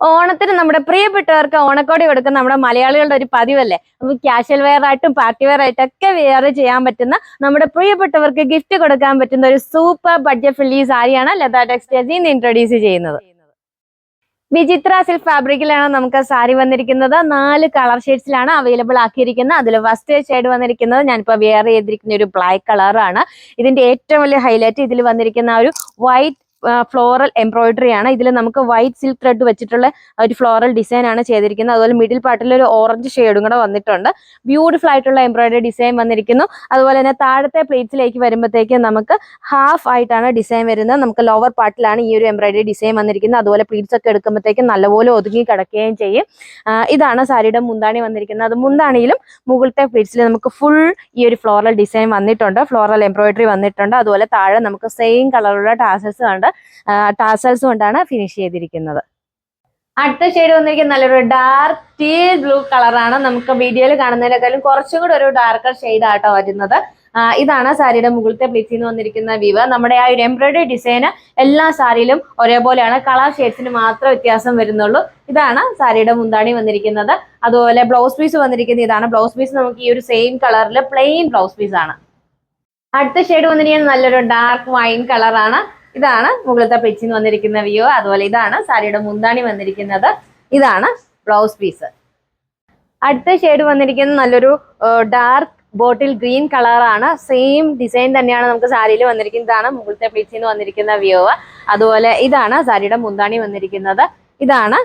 ഓണത്തിന് നമ്മുടെ പ്രിയപ്പെട്ടവർക്ക് ഓണക്കോടി കൊടുക്കുന്ന നമ്മുടെ മലയാളികളുടെ ഒരു പതിവല്ലേ? നമുക്ക് ക്യാഷ്വൽ വെയർ ആയിട്ടും പാർട്ടി വെയർ ആയിട്ടും ഒക്കെ വെയർ ചെയ്യാൻ പറ്റുന്ന നമ്മുടെ പ്രിയപ്പെട്ടവർക്ക് ഗിഫ്റ്റ് കൊടുക്കാൻ പറ്റുന്ന ഒരു സൂപ്പർ ബഡ്ജറ്റ് ഫ്രീ സാരിയാണ് ലത ടെക്സ്റ്റൈൽസ് ഇന്ന് ഇൻട്രൊഡ്യൂസ് ചെയ്യുന്നത്. വിചിത്ര സിൽക്ക് ഫാബ്രിക്കിലാണ് നമുക്ക് സാരി വന്നിരിക്കുന്നത്. നാല് കളർ ഷെയ്ഡ്സിലാണ് അവൈലബിൾ ആക്കിയിരിക്കുന്നത്. അതിൽ ഫസ്റ്റ് ഷെയ്ഡ് വന്നിരിക്കുന്നത് ഞാനിപ്പോൾ വെയർ ചെയ്തിരിക്കുന്ന ഒരു ബ്ലാക്ക് കളറാണ് ഇതിന്റെ ഏറ്റവും വലിയ ഹൈലൈറ്റ് ഇതിൽ വന്നിരിക്കുന്ന ഒരു വൈറ്റ് ഫ്ലോറൽ എംബ്രോയിഡറി ആണ്. ഇതിൽ നമുക്ക് വൈറ്റ് സിൽക്ക് ത്രെഡ് വെച്ചിട്ടുള്ള ഒരു ഫ്ലോറൽ ഡിസൈൻ ആണ് ചെയ്തിരിക്കുന്നത്. അതുപോലെ മിഡിൽ പാർട്ടിൽ ഒരു ഓറഞ്ച് ഷെയ്ഡും കൂടെ വന്നിട്ടുണ്ട്. ബ്യൂട്ടിഫുൾ ആയിട്ടുള്ള എംബ്രോയിഡറി ഡിസൈൻ വന്നിരിക്കുന്നു. അതുപോലെ തന്നെ താഴത്തെ പ്ലേറ്റ്സിലേക്ക് വരുമ്പോഴത്തേക്കും നമുക്ക് ഹാഫ് ആയിട്ടാണ് ഡിസൈൻ വരുന്നത്. നമുക്ക് ലോവർ പാർട്ടിലാണ് ഈ ഒരു എംബ്രോയിഡറി ഡിസൈൻ വന്നിരിക്കുന്നത്. അതുപോലെ പ്ലീറ്റ്സ് ഒക്കെ എടുക്കുമ്പോഴത്തേക്കും നല്ലപോലെ ഒതുങ്ങി കിടക്കുകയും ചെയ്യും. ഇതാണ് സാരിയുടെ മുന്താണി വന്നിരിക്കുന്നത്. മുന്താണിയിലും മുകളിലത്തെ പ്ലീറ്റ്സിൽ നമുക്ക് ഫുൾ ഈ ഒരു ഫ്ലോറൽ ഡിസൈൻ വന്നിട്ടുണ്ട്. ഫ്ലോറൽ എംബ്രോയിഡറി വന്നിട്ടുണ്ട്. അതുപോലെ താഴെ നമുക്ക് സെയിം കളറുള്ള ടാസൽസ് ഉണ്ട് ടാസൽസ് കൊണ്ടാണ് ഫിനിഷ് ചെയ്തിരിക്കുന്നത്. അടുത്ത ഷെയ്ഡ് വന്നിരിക്കുന്ന നല്ലൊരു ഡാർക്ക് ടീൽ ബ്ലൂ കളറാണ് നമുക്ക് വീഡിയോയിൽ കാണുന്നതിനേക്കാളും കുറച്ചും കൂടെ ഒരു ഡാർക്കർ ഷെയ്ഡ് ആട്ടോ വരുന്നത്. ഇതാണ് സാരിയുടെ മുകളിലത്തെ പ്ലീറ്റിൽ നിന്ന് വന്നിരിക്കുന്ന വിവ നമ്മുടെ ആ ഒരു എംബ്രോയിഡറി ഡിസൈന് എല്ലാ സാരിയിലും ഒരേപോലെയാണ്. കളർ ഷെയ്ഡ്സിന് മാത്രം വ്യത്യാസം വരുന്നുള്ളൂ. ഇതാണ് സാരിയുടെ മുന്താണി വന്നിരിക്കുന്നത്. അതുപോലെ ബ്ലൗസ് പീസ് വന്നിരിക്കുന്നത് ഇതാണ്. ബ്ലൗസ് പീസ് നമുക്ക് ഈ ഒരു സെയിം കളറിൽ പ്ലെയിൻ ബ്ലൗസ് പീസ് ആണ്. അടുത്ത ഷെയ്ഡ് വന്നിരിക്കുന്നത് നല്ലൊരു ഡാർക്ക് വൈൻ കളറാണ് ഇതാണ് മുകളിലത്തെ പെച്ചിന്ന് വന്നിരിക്കുന്ന വ്യൂ അതുപോലെ ഇതാണ് സാരിയുടെ മുന്താണി വന്നിരിക്കുന്നത്. ഇതാണ് ബ്ലൗസ് പീസ് അടുത്ത ഷെയ്ഡ് വന്നിരിക്കുന്ന നല്ലൊരു ഡാർക്ക് ബോട്ടിൽ ഗ്രീൻ കളറാണ് സെയിം ഡിസൈൻ തന്നെയാണ് നമുക്ക് സാരിയിൽ വന്നിരിക്കുന്നത്. ഇതാണ് മുകളിലത്തെ നിന്ന് വന്നിരിക്കുന്ന വ്യൂ അതുപോലെ ഇതാണ് സാരിയുടെ മുന്താണി വന്നിരിക്കുന്നത്. ഇതാണ്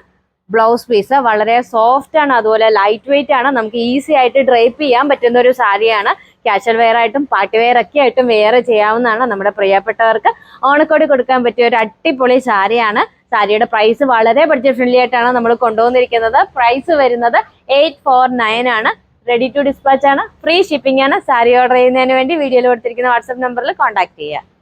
ബ്ലൗസ് പീസ് വളരെ സോഫ്റ്റ് ആണ് അതുപോലെ ലൈറ്റ് വെയിറ്റ് ആണ്. നമുക്ക് ഈസി ആയിട്ട് ഡ്രൈപ്പ് ചെയ്യാൻ പറ്റുന്ന ഒരു സാരിയാണ് കാഷ്വൽ വെയർ ആയിട്ടും പാർട്ടി വെയർ ഒക്കെ ആയിട്ടും വെയർ ചെയ്യാവുന്നതാണ് നമ്മുടെ പ്രിയപ്പെട്ടവർക്ക്. ഓണക്കോടി കൊടുക്കാൻ പറ്റിയ ഒരു അടിപൊളി സാരിയാണ് സാരിയുടെ പ്രൈസ് വളരെ ബഡ്ജറ്റ് ഫ്രണ്ട്ലി ആയിട്ടാണ് നമ്മൾ കൊണ്ടുവന്നിരിക്കുന്നത്. പ്രൈസ് വരുന്നത് എയ്റ്റ് ഫോർ നയൻ ആണ്. റെഡി ടു ഡിസ്പാച്ച് ആണ്. ഫ്രീ ഷിപ്പിംഗ് ആണ്. സാരി ഓർഡർ ചെയ്യുന്നതിന് വേണ്ടി വീഡിയോയിൽ കൊടുത്തിരിക്കുന്ന വാട്സ്ആപ്പ് നമ്പറിൽ കോൺടാക്ട് ചെയ്യുക.